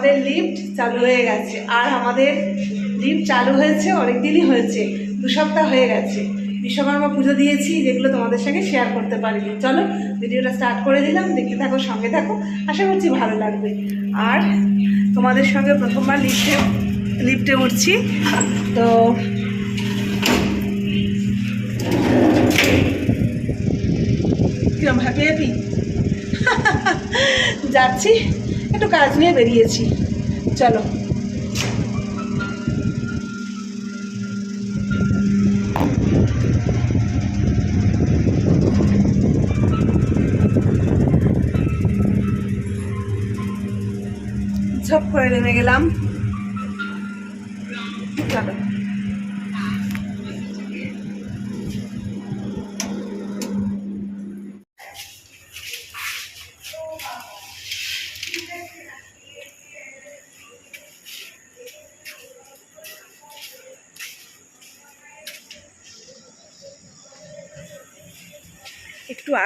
আমাদের লিফট চালু হয়ে গেছে। আর আমাদের লিফট চালু হয়েছে অনেক দিনই হয়েছে। দু সপ্তাহ হয়ে গেছে। বিশ্বকর্মা পুজো দিয়েছি, যেগুলো তোমাদের সঙ্গে শেয়ার করতে পারিনি। চলো, ভিডিওটা স্টার্ট করে দিলাম, দেখতে থাকো, সঙ্গে থাকো। আশা করছি ভালো লাগবে। আর তোমাদের সঙ্গে প্রথমবার লিফটে লিফটে উঠছি। তো কিরম হ্যাপি হ্যাপি যাচ্ছি। একটু কাজ নিয়ে বেরিয়েছি। চলো। ঝপ করে নেমে গেলাম। চলো।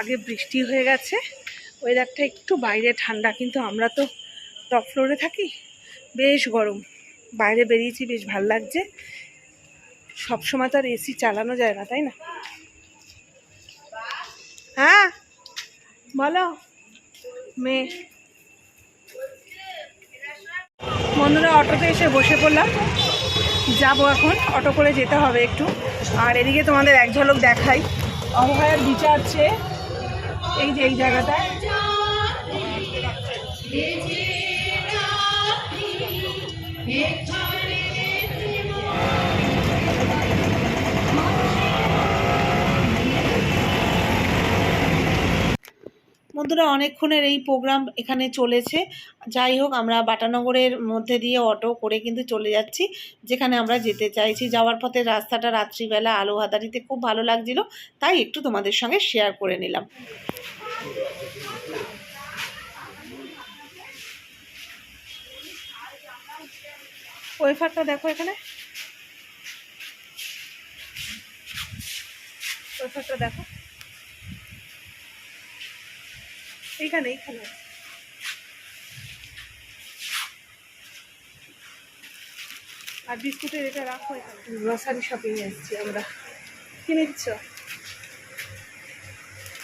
আগে বৃষ্টি হয়ে গেছে। ওয়েদারটা একটু বাইরে ঠান্ডা, কিন্তু আমরা তো টপ ফ্লোরে থাকি। বেশ গরম। বাইরে বেরিয়েছি, বেশ ভালো লাগছে। সব সময় তো আর এসি চালানো যায় না, তাই না? হ্যাঁ? বলো। মেয়ে। বন্ধুরা, অটোতে এসে বসে পড়লাম। যাব এখন। অটো করে যেতে হবে একটু। আর এদিকে তোমাদের এক ঝলক দেখাই। অভয়ার বিচার চেয়ে এই যে এই জায়গাটায়। বন্ধুরা, অনেকক্ষণের এই প্রোগ্রাম এখানে চলেছে। যাই হোক, আমরা বাটানগরের মধ্যে দিয়ে অটো করে কিন্তু চলে যাচ্ছি, যেখানে আমরা যেতে চাইছি। যাওয়ার পথে রাস্তাটা রাত্রিবেলা আলো হাতারিতে খুব ভালো লাগছিল, তাই একটু তোমাদের সঙ্গে শেয়ার করে নিলাম। ওয়েফারটা দেখো এখানে। ওয়েফারটা দেখো। এইখানে এইখানে আর বিস্কুটের এটা রাখো এখানে। গ্রসারি শপিং এসেছি আমরা। কি নিচ্ছ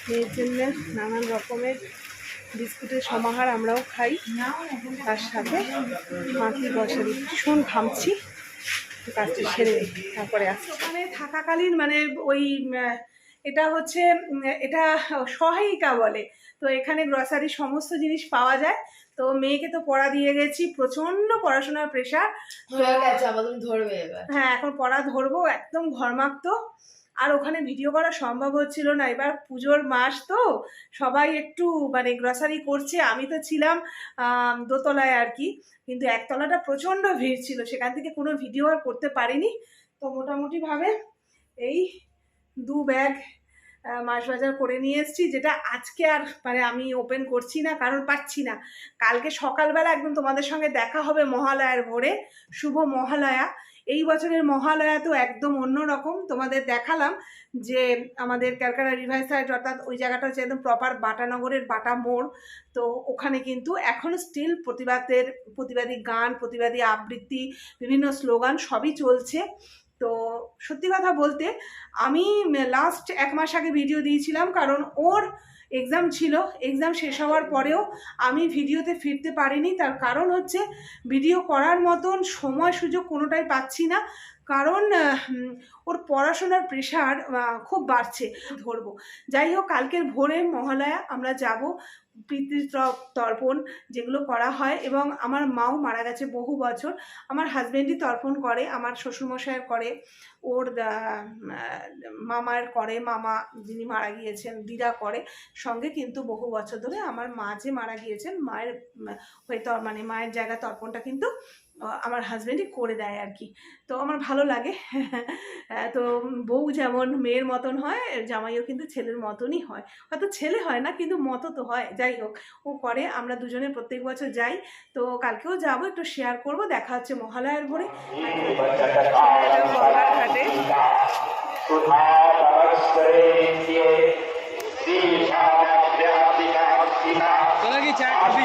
মেয়ের জন্য নানান রকমের বিস্কুটের সমাহার আমরাও খাই। তার সাথে মাটি গ্রসারি ভীষণ ঘামছি কাজটা সেরে তারপরে আসছি। ওখানে থাকাকালীন মানে ওই এটা হচ্ছে এটা সহায়িকা বলে। তো এখানে গ্রসারি সমস্ত জিনিস পাওয়া যায়। তো মেয়েকে তো পড়া দিয়ে গেছি প্রচণ্ড পড়াশোনার প্রেশার হয়ে ধরবে এবার। হ্যাঁ এখন পড়া ধরবো একদম ঘরমাক্ত। আর ওখানে ভিডিও করা সম্ভব হচ্ছিল না এবার পুজোর মাস তো সবাই একটু মানে গ্রসারি করছে। আমি তো ছিলাম দোতলায় আর কি কিন্তু একতলাটা প্রচণ্ড ভিড় ছিল সেখান থেকে কোনো ভিডিও আর করতে পারিনি। তো মোটামুটিভাবে এই দু ব্যাগ মাছ বাজার করে নিয়ে এসেছি, যেটা আজকে আর মানে আমি ওপেন করছি না, কারণ পাচ্ছি না। কালকে সকালবেলা একদম তোমাদের সঙ্গে দেখা হবে মহালয়ার ভোরে, শুভ মহালয়া। এই বছরের মহালয়া তো একদম অন্যরকম, তোমাদের দেখালাম যে আমাদের ক্যালকাটা রিভার সাইড অর্থাৎ ওই জায়গাটা হচ্ছে একদম প্রপার বাটানগরের বাটা মোড়। তো ওখানে কিন্তু এখনও স্টিল প্রতিবাদের, প্রতিবাদী গান, প্রতিবাদী আবৃত্তি, বিভিন্ন স্লোগান সবই চলছে। তো সত্যি কথা বলতে আমি লাস্ট এক মাস আগে ভিডিও দিয়েছিলাম, কারণ ওর এক্সাম ছিল। এক্সাম শেষ হওয়ার পরেও আমি ভিডিওতে ফিরতে পারিনি। তার কারণ হচ্ছে ভিডিও করার মতন সময় সুযোগ কোনোটাই পাচ্ছি না। কারণ ওর পড়াশোনার প্রেশার খুব বাড়ছে ধরবো। যাই হোক, কালকের ভোরে মহালয়া আমরা যাব তর্পণ যেগুলো করা হয় এবং আমার মাও মারা গেছে বহু বছর। আমার হাজব্যান্ডই তর্পণ করে, আমার শ্বশুরমশাইয়ের করে, ওর মামার করে, মামা যিনি মারা গিয়েছেন, দিদা করে। সঙ্গে কিন্তু বহু বছর ধরে আমার মা যে মারা গিয়েছেন, মায়ের হয়ে মানে মায়ের জায়গা তর্পণটা কিন্তু আমার হাজব্যান্ডই করে দেয় আর কি তো আমার ভালো লাগে। তো বউ যেমন মেয়ের মতন হয় জামাইও কিন্তু ছেলের মতনই হয়। হয়তো ছেলে হয় না কিন্তু মতো তো হয়। যাই হোক ও করে আমরা দুজনে প্রত্যেক বছর যাই। তো কালকেও যাব একটু শেয়ার করব দেখা হচ্ছে মহালয়ার ভোরে। গঙ্গার তোরা কি চা খাবি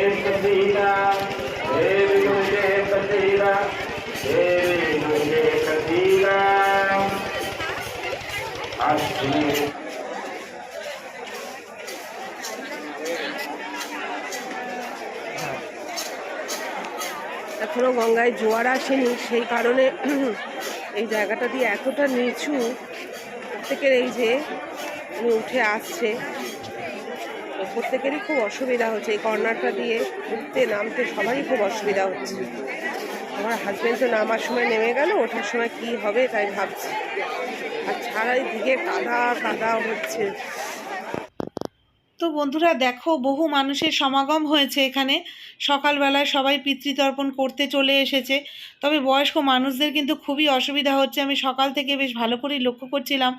प्रसीदा देवी दुर्गे प्रसीदा देवी दुर्गे प्रसीदा अस्तु এখনো গঙ্গায় জোয়ার আসেনি সেই কারণে এই জায়গাটা দিয়ে এতটা নিচু প্রত্যেকের এই যে উনি উঠে আসছে তো প্রত্যেকেরই খুব অসুবিধা হচ্ছে। এই কর্নারটা দিয়ে উঠতে, নামতে সবারই খুব অসুবিধা হচ্ছে। আমার হাজব্যান্ড তো নামার সময় নেমে গেল, ওঠার সময় কি হবে তাই ভাবছি। আর ছাড়াই দিকে কাদা কাদা হচ্ছে। তো বন্ধুরা দেখো, বহু মানুষের সমাগম হয়েছে এখানে। সকালবেলায় সবাই পিতৃতর্পণ করতে চলে এসেছে। তবে বয়স্ক মানুষদের কিন্তু খুবই অসুবিধা হচ্ছে। আমি সকাল থেকে বেশ ভালো করেই লক্ষ্য করছিলাম।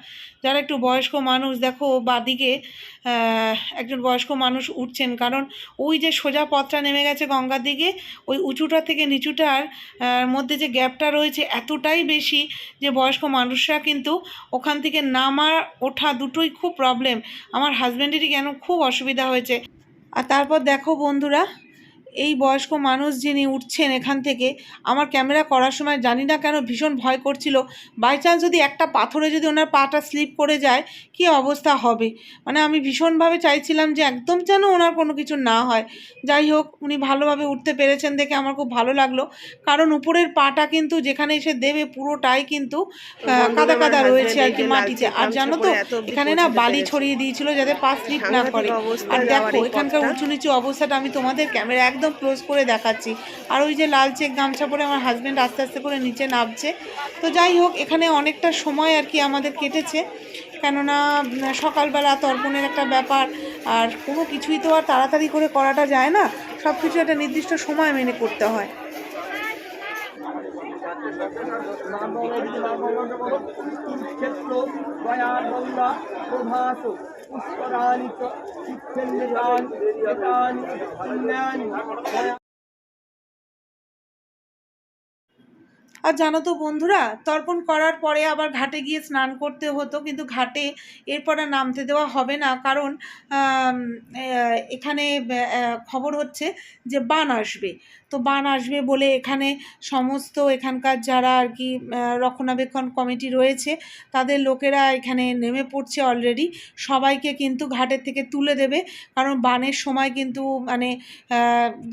যারা একটু বয়স্ক মানুষ, দেখো, বাদিকে একজন বয়স্ক মানুষ উঠছেন। কারণ ওই যে সোজা পথটা নেমে গেছে গঙ্গার দিকে, ওই উঁচুটা থেকে নিচুটার মধ্যে যে গ্যাপটা রয়েছে এতটাই বেশি যে বয়স্ক মানুষরা কিন্তু ওখান থেকে নামা ওঠা দুটোই খুব প্রবলেম আমার হাজব্যান্ডেরই কেন খুব অসুবিধা হয়েছে। আর তারপর দেখো বন্ধুরা এই বয়স্ক মানুষ যিনি উঠছেন এখান থেকে আমার ক্যামেরা করার সময় জানি না কেন ভীষণ ভয় করছিল। বাই চান্স যদি একটা পাথরে যদি ওনার পাটা স্লিপ করে যায় কি অবস্থা হবে? মানে আমি ভীষণভাবে চাইছিলাম যে একদম যেন ওনার কোনো কিছু না হয়। যাই হোক উনি ভালোভাবে উঠতে পেরেছেন দেখে আমার খুব ভালো লাগল। কারণ উপরের পাটা কিন্তু যেখানে এসে দেবে পুরোটাই কিন্তু কাদা কাদা রয়েছে আর কি মাটিতে। আর জানো তো এখানে না বালি ছড়িয়ে দিয়েছিল যাতে পা স্লিপ না করে। আর দেখো এখানকার উঁচু নিচু অবস্থাটা আমি তোমাদের ক্যামেরা একদম ক্লোজ করে দেখাচ্ছি। আর ওই যে লাল চেক গামছা পরে আমার হাজব্যান্ড আস্তে আস্তে করে নিচে নামছে। তো যাই হোক, এখানে অনেকটা সময় আর কি আমাদের কেটেছে। কেননা সকালবেলা তর্পণের একটা ব্যাপার, আর কোনো কিছুই তো আর তাড়াতাড়ি করে করাটা যায় না। সব কিছু একটা নির্দিষ্ট সময় মেনে করতে হয়। ক্ষেত্র القرآن الكلمتان الآن النان আর জানো তো বন্ধুরা, তর্পণ করার পরে আবার ঘাটে গিয়ে স্নান করতে হতো, কিন্তু ঘাটে এরপর আর নামতে দেওয়া হবে না। কারণ এখানে খবর হচ্ছে যে বান আসবে। তো বান আসবে বলে এখানে সমস্ত এখানকার যারা আর কি রক্ষণাবেক্ষণ কমিটি রয়েছে, তাদের লোকেরা এখানে নেমে পড়ছে অলরেডি সবাইকে কিন্তু ঘাটের থেকে তুলে দেবে, কারণ বানের সময় কিন্তু মানে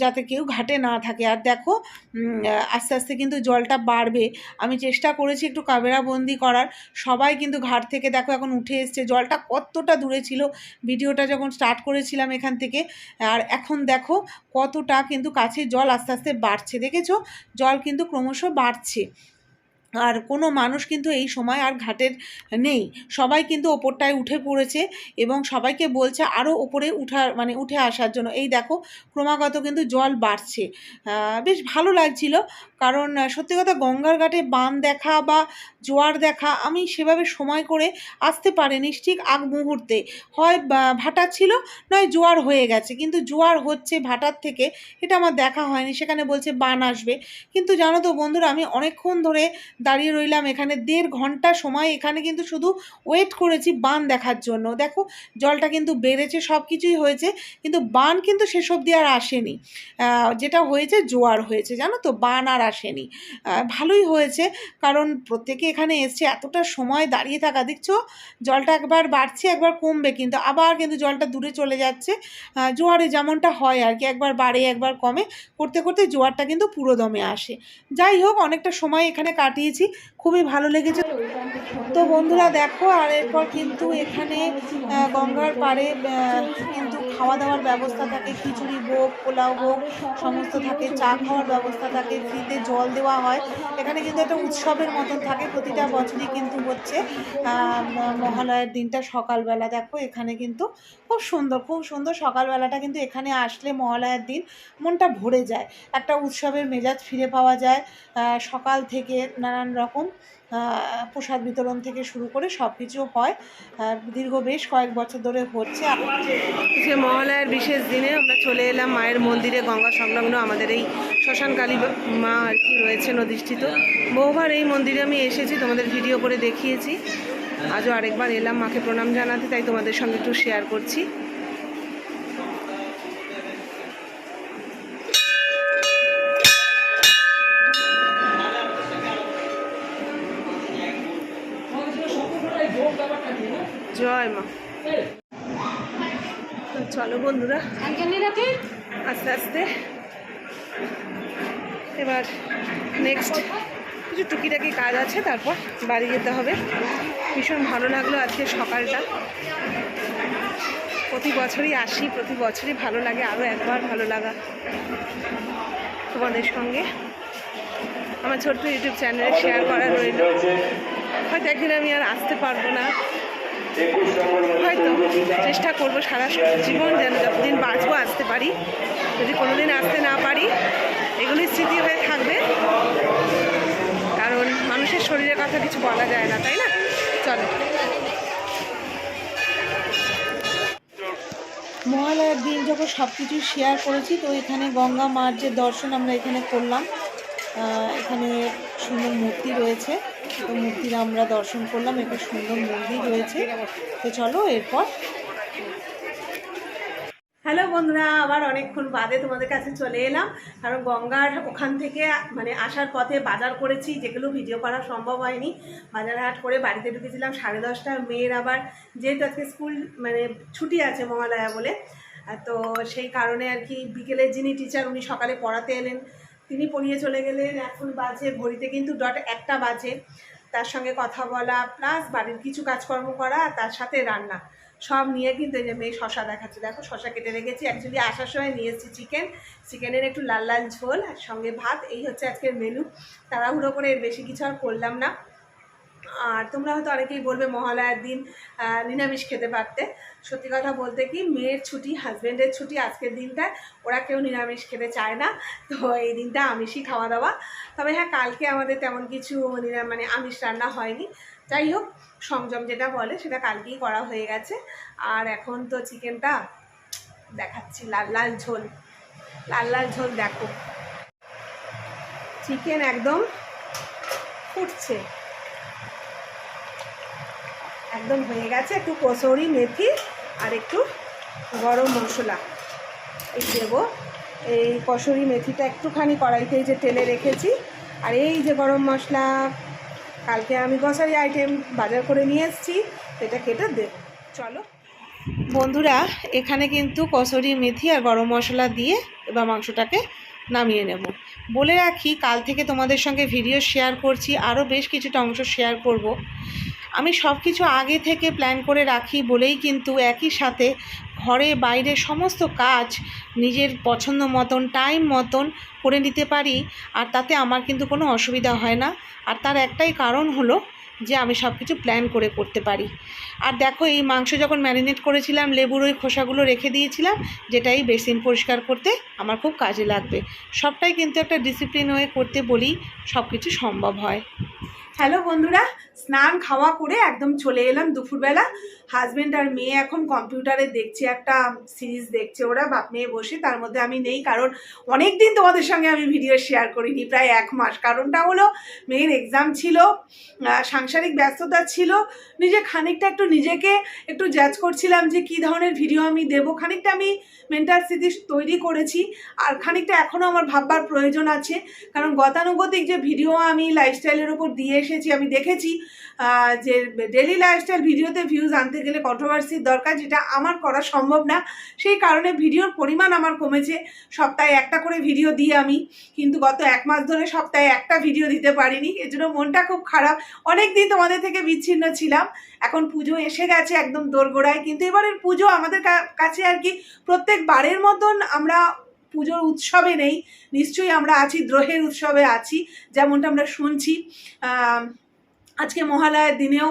যাতে কেউ ঘাটে না থাকে। আর দেখো আস্তে আস্তে কিন্তু জলটা বাড়বে। আমি চেষ্টা করেছি একটু কামেরাবন্দি করার। সবাই কিন্তু ঘাট থেকে দেখো এখন উঠে এসছে। জলটা কতটা দূরে ছিল। ভিডিওটা যখন স্টার্ট করেছিলাম এখান থেকে, আর এখন দেখো কতটা কিন্তু কাছে জল আস্তে আস্তে বাড়ছে। দেখেছ? জল কিন্তু ক্রমশ বাড়ছে। আর কোনো মানুষ কিন্তু এই সময় আর ঘাটের নেই। সবাই কিন্তু ওপরটায় উঠে পড়েছে এবং সবাইকে বলছে আরও ওপরে উঠার মানে উঠে আসার জন্য। এই দেখো, ক্রমাগত কিন্তু জল বাড়ছে। বেশ ভালো লাগছিল। কারণ সত্যি কথা গঙ্গার ঘাটে বান দেখা বা জোয়ার দেখা আমি সেভাবে সময় করে আসতে পারিনি ঠিক আগ মুহূর্তে। হয় ভাটা ছিল, নয় জোয়ার হয়ে গেছে। কিন্তু জোয়ার হচ্ছে ভাটার থেকে, এটা আমার দেখা হয়নি। সেখানে বলছে বান আসবে। কিন্তু জানো তো বন্ধুরা, আমি অনেকক্ষণ ধরে দাঁড়িয়ে রইলাম এখানে। দেড় ঘণ্টা সময় এখানে কিন্তু শুধু ওয়েট করেছি বান দেখার জন্য। দেখো, জলটা কিন্তু বেড়েছে সব কিছুই হয়েছে। কিন্তু বান কিন্তু সেসব দিয়ে আর আসেনি। যেটা হয়েছে, জোয়ার হয়েছে। জানো তো, বান আর আসেনি। ভালোই হয়েছে, কারণ প্রত্যেকে এখানে এসছে, এতটা সময় দাঁড়িয়ে থাকা, দেখছ? জলটা একবার বাড়ছে, একবার কমবে, কিন্তু আবার কিন্তু জলটা দূরে চলে যাচ্ছে। জোয়ারে যেমনটা হয় আর কি, একবার বাড়ে, একবার কমে, করতে করতে জোয়ারটা কিন্তু পুরো দমে আসে। যাই হোক, অনেকটা সময় এখানে কাটিয়েছি, খুবই ভালো লেগেছে। তো বন্ধুরা দেখো, আর এরপর কিন্তু এখানে গঙ্গার পাড়ে কিন্তু খাওয়া দাওয়ার ব্যবস্থা থাকে, খিচুড়ি ভোগ, পোলাও ভোগ, সমস্ত থাকে, চা খাওয়ার ব্যবস্থা থাকে, ফ্রিতে জল দেওয়া হয়। এখানে কিন্তু একটা উৎসবের মতন থাকে, প্রতিটা বছরই কিন্তু হচ্ছে। মহালয়ের দিনটা সকালবেলা। দেখো, এখানে কিন্তু খুব সুন্দর খুব সুন্দর সকালবেলাটা কিন্তু এখানে আসলে মহালয়ার দিন মনটা ভরে যায়। একটা উৎসবের মেজাজ ফিরে পাওয়া যায়। সকাল থেকে নানান রকম প্রসাদ বিতরণ থেকে শুরু করে সব কিছু হয় দীর্ঘ বেশ কয়েক বছর ধরে হচ্ছে। যে মহালয়ার বিশেষ দিনে আমরা চলে এলাম মায়ের মন্দিরে গঙ্গা সংলগ্ন আমাদের এই শ্মশান কালী মা আর কি রয়েছেন অধিষ্ঠিত। বহুবার এই মন্দিরে আমি এসেছি, তোমাদের ভিডিও করে দেখিয়েছি। আজও আরেকবার এলাম মাকে প্রণাম জানাতে, তাই তোমাদের সঙ্গে একটু শেয়ার করছি। জয় মা। চলো বন্ধুরা, আস্তে আস্তে। এবার নেক্সট কিছু টুকিটাকি কাজ আছে, তারপর বাড়ি যেতে হবে। ভীষণ ভালো লাগল আজকে সকালটা। প্রতি বছরই আসি, প্রতি বছরই ভালো লাগে আরও একবার ভালো লাগা তোমাদের সঙ্গে। আমার ছোট্ট ইউটিউব চ্যানেলে শেয়ার করা রইল। হয়তো একদিন আমি আর আসতে পারব না। হয়তো চেষ্টা করব সারা জীবন যেন যতদিন বাঁচবো আসতে পারি। যদি কোনোদিন আসতে না পারি এগুলি স্মৃতি হয়ে থাকবে। কারণ মানুষের শরীরের কথা কিছু বলা যায় না তাই না? চলো। মহালয়ার দিন যখন সব কিছু শেয়ার করেছি তো এখানে গঙ্গা মার যে দর্শন আমরা এখানে করলাম এখানে সুন্দর মূর্তি রয়েছে। তো মূর্তির আমরা দর্শন করলাম একটা সুন্দর মন্দির রয়েছে। তো চলো এরপর। হ্যালো বন্ধুরা, আবার অনেকক্ষণ বাদে তোমাদের কাছে চলে এলাম। কারণ গঙ্গার ওখান থেকে মানে আসার পথে বাজার করেছি, যেগুলো ভিডিও করা সম্ভব হয়নি। বাজার হাট করে বাড়িতে ঢুকেছিলাম, সাড়ে দশটা মেয়ের আবার যেহেতু আজকে স্কুল মানে ছুটি আছে মহালয়া বলে, তো সেই কারণে আর কি বিকেলের যিনি টিচার উনি সকালে পড়াতে এলেন। তিনি পড়িয়ে চলে গেলেন। এখন বাজে ঘড়িতে কিন্তু ডট একটা বাজে। তার সঙ্গে কথা বলা প্লাস বাড়ির কিছু কাজকর্ম করা, আর তার সাথে রান্না। সব নিয়ে কিন্তু এই যে মেয়ে শশা দেখাচ্ছে। দেখো, শশা কেটে রেখেছি। অ্যাকচুয়ালি আসার সময় নিয়ে এসেছি চিকেন চিকেনের একটু লাল লাল ঝোল, আর সঙ্গে ভাত। এই হচ্ছে আজকের মেনু তাড়াহুড়ো করে এর বেশি কিছু আর করলাম না। আর তোমরা হয়তো অনেকেই বলবে মহালয়ার দিন নিরামিষ খেতে পারতে। সত্যি কথা বলতে কি, মেয়ের ছুটি হাজব্যান্ডের ছুটি আজকের দিনটায়, ওরা কেউ নিরামিষ খেতে চায় না। তো এই দিনটা আমিষই খাওয়া দাওয়া। তবে হ্যাঁ কালকে আমাদের তেমন কিছু মানে আমিষ রান্না হয়নি। যাই হোক, সংযম যেটা বলে, সেটা কালকেই করা হয়ে গেছে। আর এখন তো চিকেনটা দেখাচ্ছি, লাল লাল ঝোল। লাল লাল ঝোল দেখো। চিকেন একদম ফুটছে। একদম হয়ে গেছে। একটু কসৌরি মেথি আর একটু গরম মশলা। এই দেবো। এই কসুরি মেথিটা একটুখানি কড়াইতে যে তেলে রেখেছি। আর এই যে গরম মশলা, কালকে আমি গ্রসারি আইটেম বাজার করে নিয়ে এসেছি, এটা কেটে দেব চলো। বন্ধুরা, এখানে কিন্তু কসুরি মেথি আর গরম মশলা দিয়ে এবার মাংসটাকে নামিয়ে নেব। বলে রাখি, কাল থেকে তোমাদের সঙ্গে ভিডিও শেয়ার করছি। আরও বেশ কিছুটা অংশ শেয়ার করব। আমি সব কিছু আগে থেকে প্ল্যান করে রাখি বলেই কিন্তু একই সাথে ঘরে বাইরে সমস্ত কাজ নিজের পছন্দ মতন টাইম মতন করে নিতে পারি। আর তাতে আমার কিন্তু কোনো অসুবিধা হয় না। আর তার একটাই কারণ হলো যে আমি সব কিছু প্ল্যান করে করতে পারি। আর দেখো এই মাংস যখন ম্যারিনেট করেছিলাম, লেবুর ওই খোসাগুলো রেখে দিয়েছিলাম যেটা এই বেসিন পরিষ্কার করতে আমার খুব কাজে লাগবে। সবটাই কিন্তু একটা ডিসিপ্লিন হয়ে করতে বলি সব কিছু সম্ভব হয়। হ্যালো বন্ধুরা, স্নান খাওয়া করে একদম চলে এলাম দুপুরবেলা। হাজবেন্ড আর মেয়ে এখন কম্পিউটারে দেখছে একটা সিরিজ দেখছে ওরা, বাপ মেয়ে বসে, তার মধ্যে আমি নেই কারণ অনেক দিন তোমাদের সঙ্গে আমি ভিডিও শেয়ার করিনি, প্রায় এক মাস। কারণটা হলো, মেয়ের এক্সাম ছিল সাংসারিক ব্যস্ততা ছিল, নিজে খানিকটা একটু নিজেকে একটু জাজ করছিলাম যে কী ধরনের ভিডিও আমি দেব। খানিকটা আমি মেন্টাল স্থিতি তৈরি করেছি, আর খানিকটা এখনও আমার ভাববার প্রয়োজন আছে। কারণ গতানুগতিক যে ভিডিও আমি লাইফস্টাইলের ওপর দিয়ে এসেছি, আমি দেখেছি যে ডেলি লাইফস্টাইল ভিডিওতে ভিউজ আনতে গেলে কন্ট্রোভার্সির দরকার, যেটা আমার করা সম্ভব না। সেই কারণে ভিডিওর পরিমাণ আমার কমেছে। সপ্তাহে একটা করে ভিডিও দিই আমি, কিন্তু গত এক মাস ধরে সপ্তাহে একটা ভিডিও দিতে পারিনি। এর জন্য মনটা খুব খারাপ। অনেক দিন তোমাদের থেকে বিচ্ছিন্ন ছিলাম। এখন পুজো এসে গেছে একদম দোরগোড়ায়, কিন্তু এবারের পুজো আমাদের কাছে আর কি প্রত্যেকবারের মতন আমরা পুজোর উৎসবে নেই। নিশ্চয়ই আমরা আছি, দ্রোহের উৎসবে আছি। যেমনটা আমরা শুনছি আজকে মহালয়ার দিনেও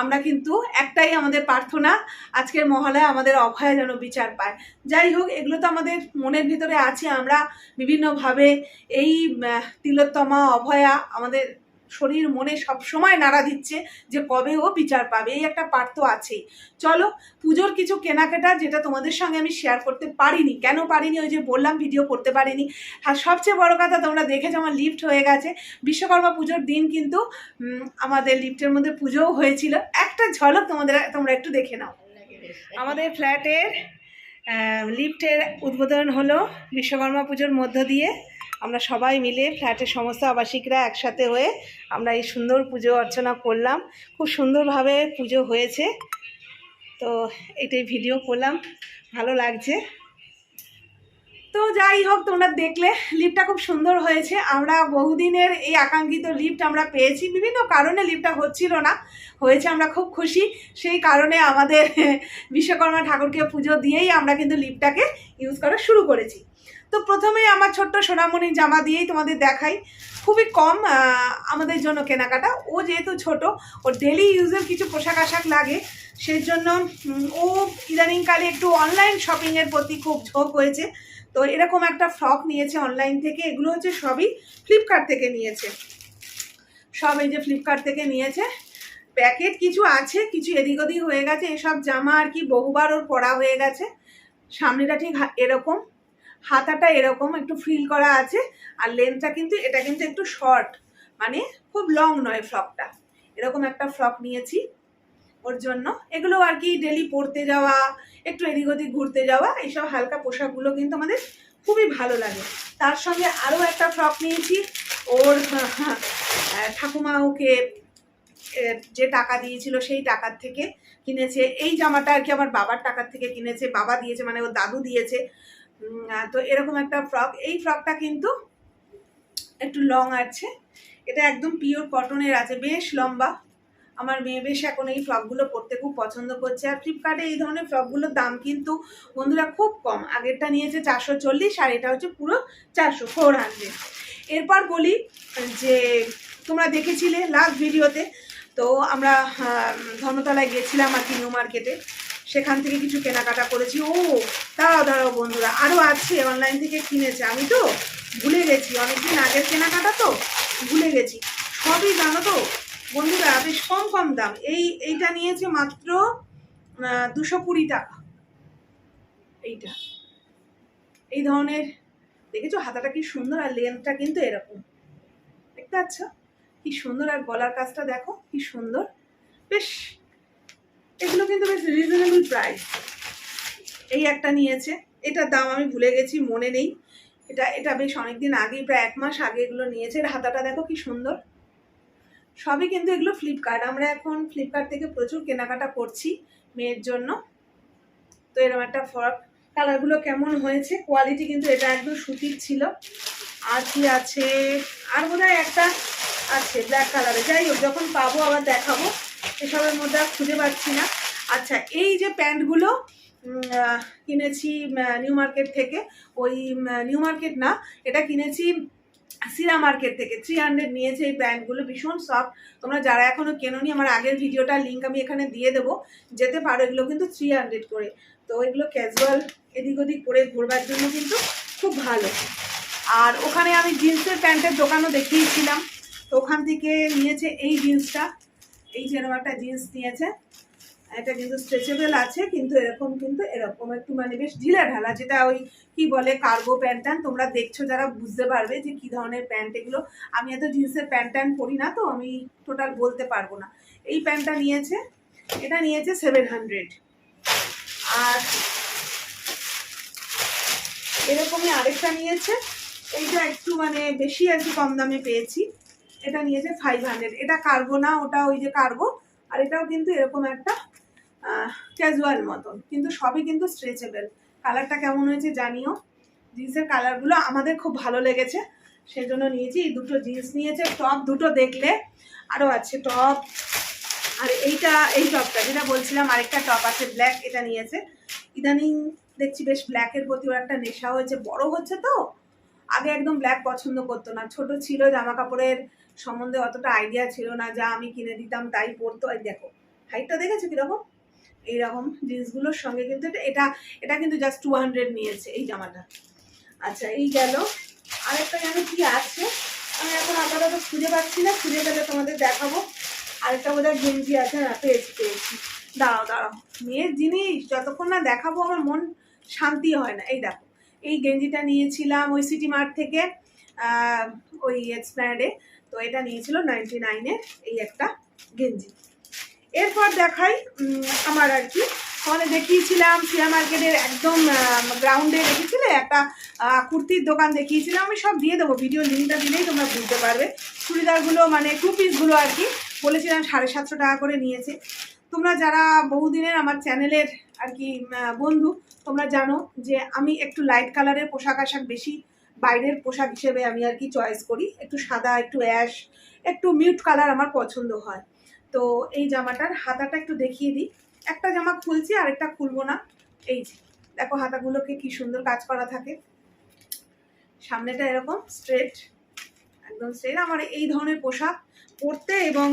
আমরা কিন্তু একটাই আমাদের প্রার্থনা, আজকের মহালয়া আমাদের অভয়া যেন বিচার পায়। যাই হোক, এগুলো তো আমাদের মনের ভিতরে আছে। আমরা বিভিন্নভাবে এই তিলোত্তমা, অভয়া আমাদের শরীর মনে সব সময় নাড়া দিচ্ছে যে কবে ও বিচার পাবে, এই একটা পার্ট তো আছেই। চলো, পুজোর কিছু কেনাকাটা যেটা তোমাদের সঙ্গে আমি শেয়ার করতে পারিনি। কেন পারিনি? ওই যে বললাম ভিডিও করতে পারিনি। আর সবচেয়ে বড় কথা তোমরা দেখেছ, আমার লিফট হয়ে গেছে। বিশ্বকর্মা পুজোর দিন কিন্তু আমাদের লিফটের মধ্যে পুজোও হয়েছিল। একটা ঝলক তোমাদের, তোমরা একটু দেখে নাও। আমাদের ফ্ল্যাটের লিফটের উদ্বোধন হলো বিশ্বকর্মা পুজোর মধ্য দিয়ে। আমরা সবাই মিলে ফ্ল্যাটের সমস্ত আবাসিকরা একসাথে হয়ে আমরা এই সুন্দর পুজো অর্চনা করলাম। খুব সুন্দরভাবে পুজো হয়েছে। তো এটাই ভিডিও করলাম। ভালো লাগছে। তো যাই হোক, তোমরা দেখলে লিফটটা খুব সুন্দর হয়েছে। আমরা বহুদিনের এই আকাঙ্ক্ষিত লিফট আমরা পেয়েছি। বিভিন্ন কারণে লিফটটা হচ্ছিল না। হয়েছে আমরা খুব খুশি। সেই কারণে আমাদের বিশ্বকর্মা ঠাকুরকে পুজো দিয়েই আমরা কিন্তু লিফটটাকে ইউজ করা শুরু করেছি। তো প্রথমেই আমার ছোট্ট সোনামণি জামা দিয়েই তোমাদের দেখাই। খুবই কম আমাদের জন্য কেনাকাটা। ও যেহেতু ছোট, ওর ডেলি ইউজের কিছু পোশাক আশাক লাগে সেই জন্য ও ইদানিংকালে একটু অনলাইন শপিংয়ের প্রতি খুব ঝোঁক হয়েছে। তো এরকম একটা ফ্রক নিয়েছে অনলাইন থেকে, এগুলো হচ্ছে সবই ফ্লিপকার্ট থেকে নিয়েছে। সব এই যে ফ্লিপকার্ট থেকে নিয়েছে। প্যাকেট কিছু আছে, কিছু এদিক ওদিক হয়ে গেছে, এসব জামা আর কি বহুবার ওর পরা হয়ে গেছে। সামনেটা ঠিক এরকম। হাতাটা এরকম একটু ফিল করা আছে, আর লেন্থটা কিন্তু, এটা কিন্তু একটু শর্ট মানে খুব লং নয় ফ্রকটা এরকম একটা ফ্রক নিয়েছি ওর জন্য। এগুলো আর কি ডেলি পরতে যাওয়া, একটু এদিক ওদিক ঘুরতে যাওয়া, এইসব হালকা পোশাকগুলো কিন্তু আমাদের খুবই ভালো লাগে। তার সঙ্গে আরও একটা ফ্রক নিয়েছি, ওর ঠাকুমা ওকে যে টাকা দিয়েছিল সেই টাকার থেকে কিনেছে। এই জামাটা আর কি আমার বাবার টাকার থেকে কিনেছে, বাবা দিয়েছে মানে ওর দাদু দিয়েছে। তো এরকম একটা ফ্রক এই ফ্রকটা কিন্তু একটু লং আছে। এটা একদম পিওর কটনের আছে। বেশ লম্বা। আমার মেয়ে বেশ এখন এই ফ্রকগুলো পরতে খুব পছন্দ করছে। আর ফ্লিপকার্টে এই ধরনের ফ্রকগুলোর দাম কিন্তু বন্ধুরা খুব কম। আগেরটা নিয়েছে চারশো চল্লিশ, আর এটা হচ্ছে পুরো চারশো ফোর এরপর বলি যে, তোমরা দেখেছিলে লাস্ট ভিডিওতে তো আমরা ধর্মতলায় গেছিলাম আর কি নিউ মার্কেটে। সেখান থেকে কিছু কেনাকাটা করেছি। ও, দাঁড়াও দাঁড়াও বন্ধুরা আরও আছে অনলাইন থেকে কিনেছে। আমি তো ভুলে গেছি, অনেকদিন আগের কেনাকাটা তো ভুলে গেছি। সবই জানো তো বন্ধুরা, বেশ কম কম দাম। এই, এইটা নিয়েছে মাত্র দুশো কুড়ি টাকা। এইটা। এই ধরনের, দেখেছ হাতাটা কি সুন্দর আর লেন্থটা কিন্তু এরকম। দেখতে পাচ্ছ? কি সুন্দর আর গলার কাজটা দেখো, কি সুন্দর। বেশ এগুলো কিন্তু বেশ রিজনেবল প্রাইস এই একটা নিয়েছে। এটার দাম আমি ভুলে গেছি, মনে নেই। এটা এটা বেশ অনেকদিন আগেই, প্রায় এক মাস আগে এগুলো নিয়েছে। এর হাতাটা দেখো কি সুন্দর। সবই কিন্তু এগুলো ফ্লিপকার্ট আমরা এখন ফ্লিপকার্ট থেকে প্রচুর কেনাকাটা করছি মেয়ের জন্য। তো এরকম একটা ফ্রক কালারগুলো কেমন হয়েছে? কোয়ালিটি কিন্তু এটা একদম সুতির ছিল। আর কি আছে? আর বোধহয় একটা আছে ব্ল্যাক কালারে যাই হোক, যখন পাবো আবার দেখাবো। এসবের মধ্যে আর খুঁজে পাচ্ছি না। আচ্ছা এই যে প্যান্টগুলো কিনেছি নিউ মার্কেট থেকে, ওই নিউ মার্কেট না, এটা কিনেছি সিরা মার্কেট থেকে। থ্রি হান্ড্রেড নিয়েছে এই প্যান্টগুলো, ভীষণ সফট। তোমরা যারা এখনও কেনোনি, আমার আগের ভিডিওটার লিঙ্ক আমি এখানে দিয়ে দেবো। যেতে পারো, এগুলো কিন্তু থ্রি হান্ড্রেড করে। তো এগুলো ক্যাজুয়াল এদিক ওদিক করে ঘুরবার জন্য কিন্তু খুব ভালো। আর ওখানে আমি জিন্সের প্যান্টের দোকানও দেখিয়েছিলাম। তো ওখান থেকে নিয়েছে এই জিন্সটা। এই যেরকম একটা জিন্স নিয়েছে এটা কিন্তু স্ট্রেচেবল আছে, কিন্তু এরকম কিন্তু এরকম একটু মানে বেশ ঢিলা ঢালা, যেটা ওই কি বলে কার্গো প্যান্ট ট্যান্ট তোমরা দেখছ, যারা বুঝতে পারবে যে কি ধরনের প্যান্ট এগুলো। আমি এত জিন্সের প্যান্ট ট্যান্ট পরি না, তো আমি টোটাল বলতে পারব না। এই প্যান্টটা নিয়েছে, এটা নিয়েছে সেভেন হান্ড্রেড আর এরকমই আরেকটা নিয়েছে, এইটা একটু মানে বেশি আর কি কম দামে পেয়েছি। এটা নিয়েছে ফাইভ হান্ড্রেড এটা কার্গো না, ওটা ওই যে কার্গো আর এটাও কিন্তু এরকম একটা ক্যাজুয়াল মতন। কিন্তু সবই কিন্তু স্ট্রেচেবল কালারটা কেমন হয়েছে জানিও। জিন্সের কালারগুলো আমাদের খুব ভালো লেগেছে। সেজন্য নিয়েছি। এই দুটো জিন্স নিয়েছে। টপ দুটো দেখলে আরও আছে টপ আর এইটা, এই টপটা যেটা বলছিলাম, আরেকটা টপ আছে ব্ল্যাক এটা নিয়েছে। ইদানিং দেখছি বেশ ব্ল্যাকের প্রতি ওর একটা নেশা হয়েছে। বড় হচ্ছে তো। আগে একদম ব্ল্যাক পছন্দ করতো না। ছোট ছিল জামা কাপড়ের সম্বন্ধে অতটা আইডিয়া ছিল না, যা আমি কিনে দিতাম তাই পরতো এই দেখো হাইটটা দেখেছ কীরকম? এইরকম জিন্সগুলোর সঙ্গে কিন্তু এটা এটা এটা কিন্তু জাস্ট টু হান্ড্রেড নিয়েছে এই জামাটা। আচ্ছা এই গেল। আরেকটা যেন কি আছে, আমি এখন আপাতত খুঁজে পাচ্ছি না, খুঁজে পেলে তোমাদের দেখাবো। আরেকটা বোধহয় গেঞ্জি আছে না পেয়েছি পেয়েছি। দাঁড়াও দাঁড়াও। মেয়ের জিনিস, যতক্ষণ না দেখাবো আমার মন শান্তি হয় না। এই দেখো, এই গেঞ্জিটা নিয়েছিলাম ওই সিটি মার্ট থেকে ওই এক্সপ্ল্যান্ডে তো এটা নিয়েছিল নাইনটি নাইনের এই একটা গেঞ্জি। এরপর দেখাই আমার আর কি। ওখানে দেখিয়েছিলাম শিয়া মার্কেটের একদম গ্রাউন্ডে রেখেছিলে একটা কুর্তির দোকান দেখিয়েছিলাম, আমি সব দিয়ে দেবো। ভিডিও লিঙ্কটা দিলেই তোমরা বুঝতে পারবে। চুড়িদারগুলো মানে টু পিসগুলো আর কি, বলেছিলাম সাড়ে সাতশো টাকা করে নিয়েছে। তোমরা যারা বহুদিনের আমার চ্যানেলের আর কি বন্ধু, তোমরা জানো যে আমি একটু লাইট কালারের পোশাক আশাক বেশি বাইরের পোশাক হিসেবে আমি আর কি চয়েস করি। একটু সাদা, একটু অ্যাশ একটু মিউট কালার আমার পছন্দ হয়। তো এই জামাটার হাতাটা একটু দেখিয়ে দিই। একটা জামা খুলছি আর একটা খুলবো না। এই যে, দেখো হাতাগুলোকে কি সুন্দর কাজ করা থাকে। সামনেটা এরকম স্ট্রেট একদম স্ট্রেট আমার এই ধরনের পোশাক পরতে এবং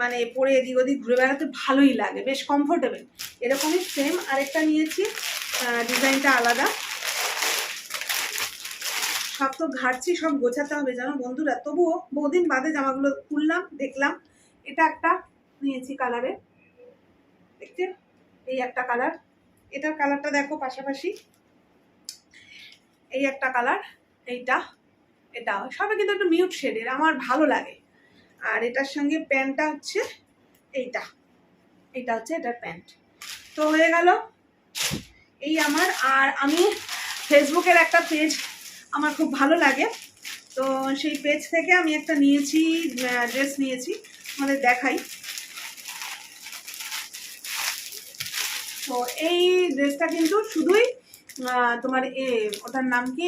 মানে পরে এদিক ওদিক ঘুরে বেড়াতে ভালোই লাগে, বেশ কমফোর্টেবল এরকমই সেম আরেকটা নিয়েছি ডিজাইনটা আলাদা। সব তো ঘাটছি, সব গোছাতে হবে, জানো বন্ধুরা? তবুও বহুদিন বাদে জামাগুলো খুললাম, দেখলাম। এটা একটা নিয়েছি কালারে দেখতে এই একটা কালার এটার কালারটা দেখো পাশাপাশি। এই একটা কালার এইটা, এটা। সবে কিন্তু একটু মিউট শেডের আমার ভালো লাগে। আর এটার সঙ্গে প্যান্টটা হচ্ছে এইটা। এইটা হচ্ছে এটার প্যান্ট। তো হয়ে গেল এই আমার। আর আমি ফেসবুকের একটা পেজ আমার খুব ভালো লাগে। তো সেই পেজ থেকে আমি একটা নিয়েছি ড্রেস নিয়েছি আমাদের দেখাই। তো এই ড্রেসটা কিন্তু শুধুই তোমার এ, ওটার নাম কি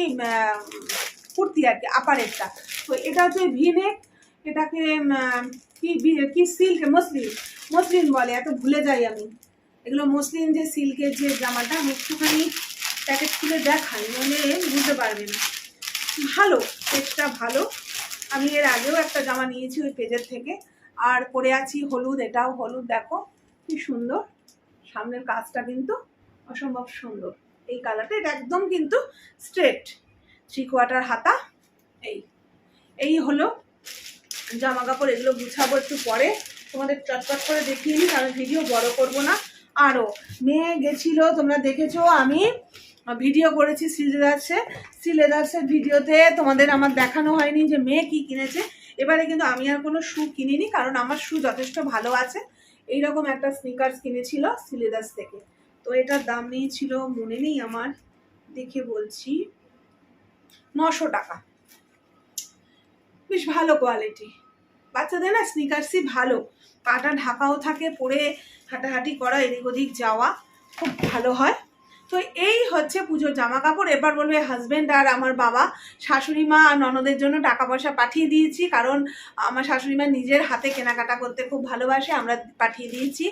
কুর্তি আর কি আপারেরটা তো এটা হচ্ছে ভিনেক এটাকে কি কি সিল্ক মসলিন মসলিন বলে, এত ভুলে যাই আমি। এগুলো মসলিন যে সিল্কের যে জামাটা, আমি একটুখানি প্যাকেট খুলে দেখাই মানে বুঝতে পারবে না। ভালো পেজটা ভালো। আমি এর আগেও একটা জামা নিয়েছি ওই পেজের থেকে। আর পরে আছি হলুদ, এটাও হলুদ, দেখো। কি সুন্দর। সামনের কাজটা কিন্তু অসম্ভব সুন্দর। এই কালারটা, এটা একদম কিন্তু স্ট্রেট। থ্রি কোয়ার্টার হাতা, এই। এই হলো জামা কাপড়, এগুলো গুছাবো একটু পরে। তোমাদের চটপট করে দেখিয়ে নিই, কারণ ভিডিও বড় করব না। আরও মেয়ে গেছিল, তোমরা দেখেছ, আমি ভিডিও করেছি সিলেদার্সে। সিলেদার্সের ভিডিওতে তোমাদের আমার দেখানো হয়নি যে মেয়ে কি কিনেছে। এবারে কিন্তু আমি আর কোনো শু কিনিনি, কারণ আমার শু যথেষ্ট ভালো আছে। এইরকম একটা স্নিকার্স কিনেছিল সিলেদার্স থেকে। তো এটার দাম নিয়েছিল, মনে নেই আমার, দেখে বলছি, নশো টাকা। বেশ ভালো কোয়ালিটি বাচ্চাদের না স্নিকার্সই ভালো। পাটা ঢাকাও থাকে, পরে হাঁটাহাঁটি করা, এদিক ওদিক যাওয়া, খুব ভালো হয়। তো এই হচ্ছে পুজোর জামা কাপড় এবার বলবে হাজব্যান্ড আর আমার বাবা। শাশুড়ি মা আর ননদের জন্য টাকা পয়সা পাঠিয়ে দিয়েছি, কারণ আমার শাশুড়ি মা নিজের হাতে কেনাকাটা করতে খুব ভালোবাসে, আমরা পাঠিয়ে দিয়েছি।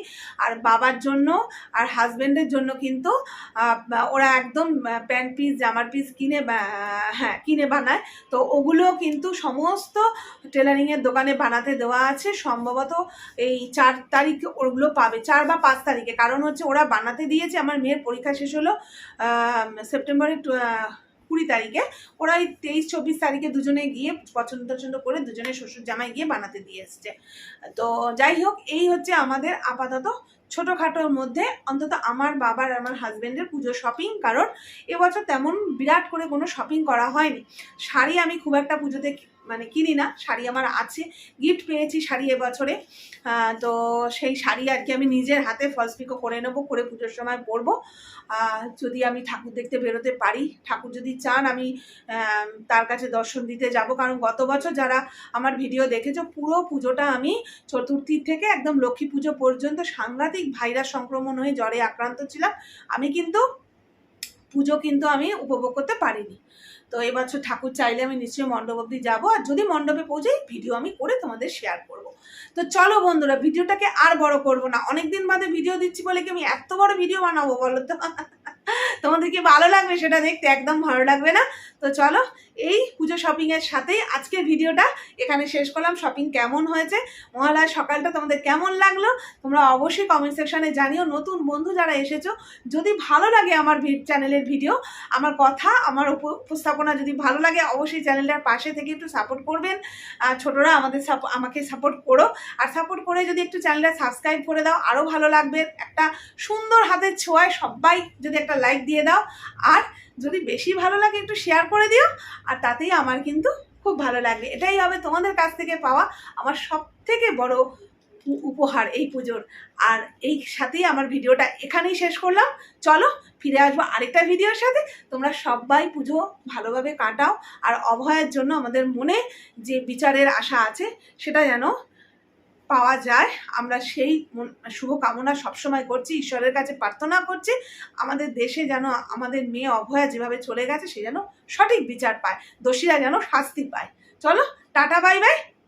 আর বাবার জন্য আর হাজব্যান্ডের জন্য কিন্তু ওরা একদম প্যান্ট পিস জামার পিস কিনে হ্যাঁ কিনে বানায়। তো ওগুলো কিন্তু সমস্ত টেলারিংয়ের দোকানে বানাতে দেওয়া আছে। সম্ভবত এই চার তারিখে ওগুলো পাবে, চার বা পাঁচ তারিখে। কারণ হচ্ছে ওরা বানাতে দিয়েছে, আমার মেয়ের পরীক্ষা শেষ হলো। সেপ্টেম্বরের কুড়ি তারিখে। ওরা এই তেইশ, চব্বিশ তারিখে দুজনে গিয়ে পছন্দ টছন্দ করে দুজনে শ্বশুর জামাই গিয়ে বানাতে দিয়ে এসছে। তো যাই হোক, এই হচ্ছে আমাদের আপাতত ছোটোখাটোর মধ্যে অন্তত আমার বাবার আমার হাজব্যান্ডের পুজো শপিং, কারণ এবছর তেমন বিরাট করে কোনো শপিং করা হয়নি। শাড়ি আমি খুব একটা পুজোতে মানে কিনি না, শাড়ি আমার আছে গিফট পেয়েছি শাড়ি এবছরে। তো সেই শাড়ি আর কি আমি নিজের হাতে ফলস পিকো করে নেব, করে পুজোর সময় পরবো। যদি আমি ঠাকুর দেখতে বেরোতে পারি, ঠাকুর যদি চান আমি তার কাছে দর্শন দিতে যাব। কারণ গত বছর যারা আমার ভিডিও দেখেছ, পুরো পুজোটা আমি চতুর্থীর থেকে একদম লক্ষ্মী পুজো পর্যন্ত সাংঘাতিক ভাইরাস সংক্রমণ হয়ে জ্বরে আক্রান্ত ছিলাম। আমি কিন্তু পুজো কিন্তু আমি উপভোগ করতে পারিনি। তো এবছর ঠাকুর চাইলে আমি নিশ্চয়ই মণ্ডপ অব্দি যাব, আর যদি মণ্ডপে পৌঁছাই ভিডিও আমি করে তোমাদের শেয়ার করব। তো চলো বন্ধুরা ভিডিওটাকে আর বড় করব না। অনেকদিন বাদে ভিডিও দিচ্ছি বলে কি আমি এত বড় ভিডিও বানাবো বলো তো? তোমাদের কি ভালো লাগবে? সেটা দেখতে একদম ভালো লাগবে না? তো চলো, এই পুজো শপিংয়ের সাথেই আজকের ভিডিওটা এখানে শেষ করলাম। শপিং কেমন হয়েছে? মহালয়ার সকালটা তোমাদের কেমন লাগল? তোমরা অবশ্যই কমেন্ট সেকশনে জানিও। নতুন বন্ধু যারা এসেছ, যদি ভালো লাগে আমার চ্যানেলের ভিডিও আমার কথা, আমার উপ- উপস্থাপনা যদি ভালো লাগে, অবশ্যই চ্যানেলটার পাশে থেকে একটু সাপোর্ট করবেন। আর ছোটরা আমাদের আমাকে সাপোর্ট করো। আর সাপোর্ট করে যদি একটু চ্যানেলটা সাবস্ক্রাইব করে দাও আরও ভালো লাগবে। একটা সুন্দর হাতের ছোঁয়ায় সবাই যদি একটা লাইক দিয়ে দাও। আর যদি বেশি ভালো লাগে একটু শেয়ার করে দিও, আর তাতেই আমার কিন্তু খুব ভালো লাগবে। এটাই হবে তোমাদের কাছ থেকে পাওয়া আমার সব থেকে বড় উপহার এই পুজোর। আর এই সাথেই আমার ভিডিওটা এখানেই শেষ করলাম। চলো ফিরে আসব আরেকটা ভিডিওর সাথে। তোমরা সবাই পুজো ভালোভাবে কাটাও। আর অভয়ের জন্য আমাদের মনে যে বিচারের আশা আছে, সেটা যেন পাওয়া যায়। আমরা সেই মন- শুভ কামনা সবসময় করছি, ঈশ্বরের কাছে প্রার্থনা করছি, আমাদের দেশে যেন, আমাদের মেয়ে অভয়া যেভাবে চলে গেছে, সে যেন সঠিক বিচার পায়, দোষীরা যেন শাস্তি পায়। চলো, টাটা, বাই বাই।